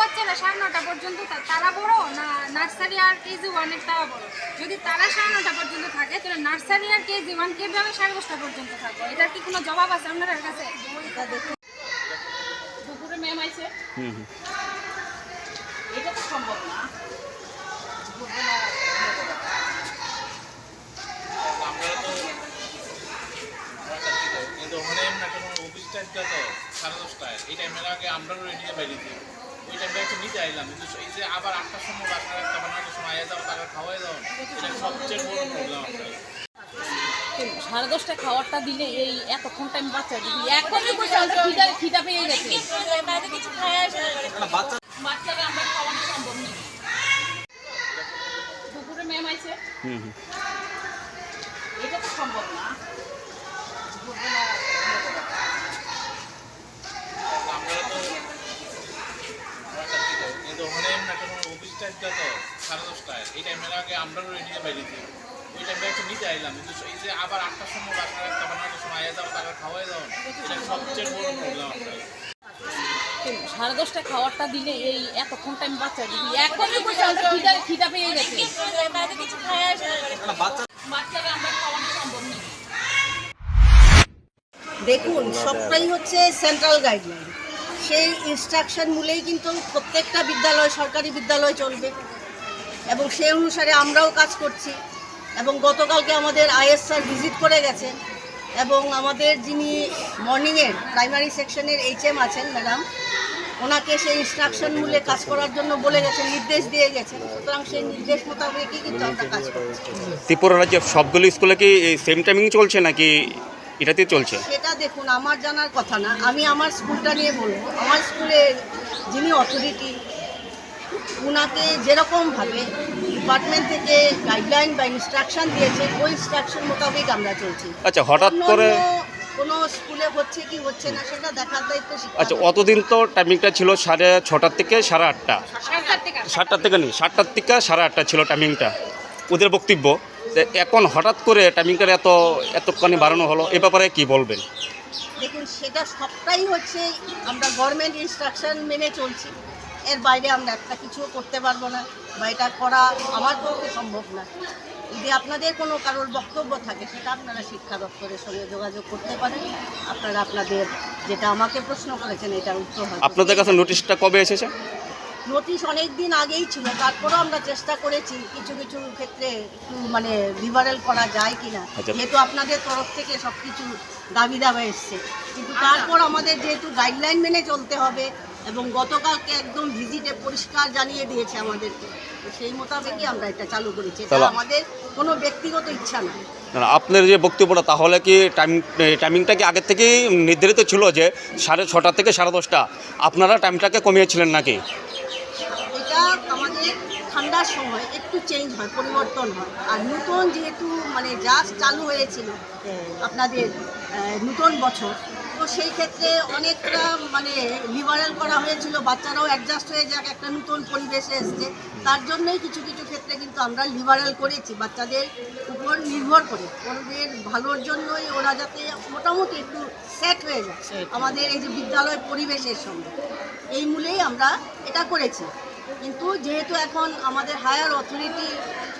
বাচ্চারা সাড়ে নটা পর্যন্ত তারা বড় না নার্সারি আর কেজি ওয়ানের তারা বড়? যদি তারা সাড়ে নটা পর্যন্ত থাকে তাহলে নার্সারি আর কেজি ওয়ান কীভাবে সাড়ে দশটা পর্যন্ত থাকবে? এটার কি কোনো জবাব আছে আপনার কাছে? দুপুরে ম্যাম আছে এটা তো সম্ভব না। আমরা কিন্তু ওখানে এমন একটা কোনো অফিস টাইমটা তো সাড়ে দশটায়। এই টাইমের আগে আমরাও রেডি হয়ে বাইরেছি ওই টাইমটা একটু নিতে আইলাম কিন্তু এই যে আবার আটটার সময় বাসার একটা বানানোর সময় আয়া যাও তারা খাওয়াই দাও। এটা সবচেয়ে বড় প্রবলেম আপনার। সাড়ে দশটা খাবারটা দিলে এই এতক্ষণ টাইম বাচ্চা দিবি আছে খিদা খিদা পেয়ে গেছে। বাচ্চাকে আমরা খাওয়ানো সম্ভব নেই দুপুরে ম্যাম হুম। এটা তো সম্ভব না আমরা তো কিন্তু ওখানে এমন একটা কোনো অফিস টাইমটা তো সাড়ে দশটায়। এই টাইমের আগে আমরাও রেডি হয়ে বাইরেছি ওই টাইমটা একটু নিতে আইলাম কিন্তু এই যে আবার আটটার সময় বাসার একটা বানানোর সময় আয়া যাও তারা খাওয়াই দাও এটা সবচেয়ে বড় প্রবলেম সাড়ে দশটা খাবারটা দিলে এই এতক্ষণ টাইম বাচ্চা দিবি। এখনই খিদা খিদা পেয়ে গেছে। বাচ্চাকে আমরা খাওয়ানো সম্ভব দেখুন সবটাই হচ্ছে সেন্ট্রাল গাইডলাইন সেই ইনস্ট্রাকশন মূলেই কিন্তু প্রত্যেকটা বিদ্যালয় সরকারি বিদ্যালয় চলবে। এবং সেই অনুসারে আমরাও কাজ করছি। এবং গতকালকে আমাদের আইএস স্যার ভিজিট করে গেছেন। এবং আমাদের যিনি মর্নিংয়ের প্রাইমারি সেকশনের এইচএম আছেন ম্যাডাম ওনাকে সেই ইনস্ট্রাকশন মূলে কাজ করার জন্য বলে গেছেন, নির্দেশ দিয়ে গেছেন। সুতরাং সেই নির্দেশ মোতাবেকই কিন্তু আমরা কাজ করছি। ত্রিপুরা রাজ্যের সবগুলো স্কুলে কি সেম টাইমিং চলছে নাকি এটাতে চলছে? সেটা দেখুন আমার জানার কথা না আমি আমার স্কুলটা নিয়ে বলব। আমার স্কুলে যিনি অথরিটি ওনাকে যেরকমভাবে ডিপার্টমেন্ট থেকে গাইডলাইন বা ইনস্ট্রাকশন দিয়েছে ওই ইনস্ট্রাকশন মোতাবেক আমরা চলছি। আচ্ছা হঠাৎ করে কোনো স্কুলে হচ্ছে কি হচ্ছে না সেটা দেখার দায়িত্ব শিক্ষা আচ্ছা অতদিন তো টাইমিংটা ছিল সাড়ে ছটার থেকে সাড়ে আটটা। সাতটার থেকে। সাতটার থেকে নেই সাতটার থেকে সাড়ে আটটা ছিল টাইমিংটা ওদের বক্তব্য? যে এখন হঠাৎ করে টাইমিংটা এত এতখানি বাড়ানো হলো এ ব্যাপারে কি বলবেন? দেখুন সেটা সবটাই হচ্ছে আমরা গভর্নমেন্ট ইনস্ট্রাকশন মেনে চলছি। এর বাইরে আমরা একটা কিছু করতে পারব না বা এটা করা আমার পক্ষে সম্ভব না। যদি আপনাদের কোনো কারোর বক্তব্য থাকে সেটা আপনারা শিক্ষা দপ্তরের সঙ্গে যোগাযোগ করতে পারেন। আপনারা আপনাদের যেটা আমাকে প্রশ্ন করেছেন এটার উত্তর আপনাদের কাছে নোটিশটা কবে এসেছে? নোটিশ অনেক দিন আগেই ছিল তারপরও আমরা চেষ্টা করেছি কিছু কিছু ক্ষেত্রে একটু মানে রিভারেল করা যায় কি না যেহেতু আপনাদের তরফ থেকে সব কিছু দাবি দাবা এসছে। কিন্তু তারপর আমাদের যেহেতু গাইডলাইন মেনে চলতে হবে এবং গতকালকে একদম ভিজিটে পরিষ্কার জানিয়ে দিয়েছে আমাদেরকে। তো সেই মোতাবেকই আমরা এটা চালু করেছি। এটা আমাদের কোনো ব্যক্তিগত ইচ্ছা না। আপনার যে বক্তব্যটা তাহলে কি টাইম টাইমিংটা কি আগের থেকেই নির্ধারিত ছিল যে সাড়ে ছটা থেকে সাড়ে দশটা? আপনারা টাইমটাকে কমিয়েছিলেন নাকি? এটা আমাদের ঠান্ডার সময় একটু চেঞ্জ হয় পরিবর্তন হয়। আর নতুন যেহেতু মানে জাস্ট চালু হয়েছিল আপনাদের নতুন বছর তো সেই ক্ষেত্রে অনেকটা মানে লিবারেল করা হয়েছিল। বাচ্চারাও অ্যাডজাস্ট হয়ে যাক একটা নতুন পরিবেশে এসছে। তার জন্যই কিছু কিছু ক্ষেত্রে কিন্তু আমরা লিবারেল করেছি। বাচ্চাদের উপর নির্ভর করে। ওদের ভালোর জন্যই ওরা যাতে মোটামুটি একটু সেট হয়ে যায়। আমাদের এই যে বিদ্যালয় পরিবেশের সঙ্গে। এই মূলেই আমরা এটা করেছি। কিন্তু যেহেতু এখন আমাদের হায়ার অথরিটি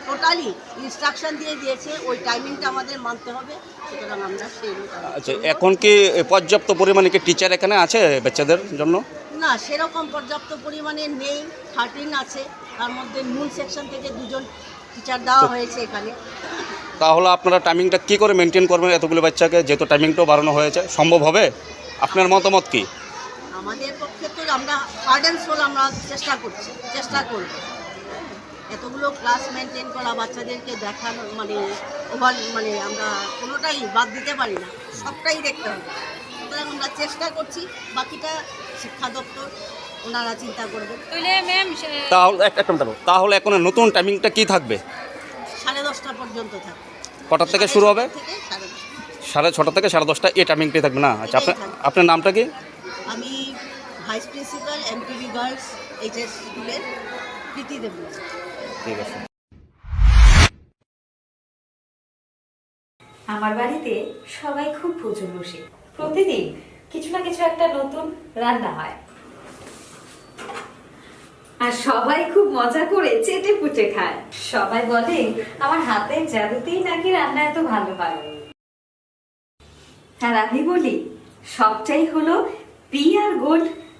টোটালি ইনস্ট্রাকশন দিয়ে দিয়েছে ওই টাইমিংটা আমাদের মানতে হবে সুতরাং আমরা সেই আচ্ছা এখন কি পর্যাপ্ত পরিমাণে কি টিচার এখানে আছে বাচ্চাদের জন্য? না সেরকম পর্যাপ্ত পরিমাণে নেই থার্টিন আছে তার মধ্যে মূল সেকশন থেকে দুজন টিচার দেওয়া হয়েছে এখানে। তাহলে আপনারা টাইমিংটা কি করে মেনটেন করবেন এতগুলো বাচ্চাকে যেহেতু টাইমিংটাও বাড়ানো হয়েছে সম্ভব হবে? আপনার মতামত কি? আমাদের পক্ষে আমরা হার্ড অ্যান্ড সোল আমরা চেষ্টা করছি চেষ্টা করব। এতগুলো ক্লাস মেনটেন করা বাচ্চাদেরকে দেখানো মানে ওভার মানে আমরা কোনোটাই বাদ দিতে পারি না সবটাই দেখতে হবে। সুতরাং আমরা চেষ্টা করছি বাকিটা শিক্ষা দপ্তর ওনারা চিন্তা করবেন তাহলে ম্যাম তাহলে একটা তাহলে এখন নতুন টাইমিংটা কি থাকবে? সাড়ে দশটা পর্যন্ত থাকে কটার থেকে শুরু হবে? সাড়ে ছটা থেকে সাড়ে দশটা। এই টাইমিংটাই থাকবে না? আচ্ছা আপনার আপনার নামটা কি? আমি vice principal MPB girls HS স্কুলের প্রীতি দেবনাথ ঠিক আছে। আমার বাড়িতে সবাই খুব প্রচুর বসে। প্রতিদিন কিছু না কিছু একটা নতুন রান্না হয়। আর সবাই খুব মজা করে চেটে পুটে খায়। সবাই বলে আমার হাতের জাদুতেই নাকি রান্না এত ভালো হয়? আর আমি বলি সবটাই হলো পি আর গোল্ড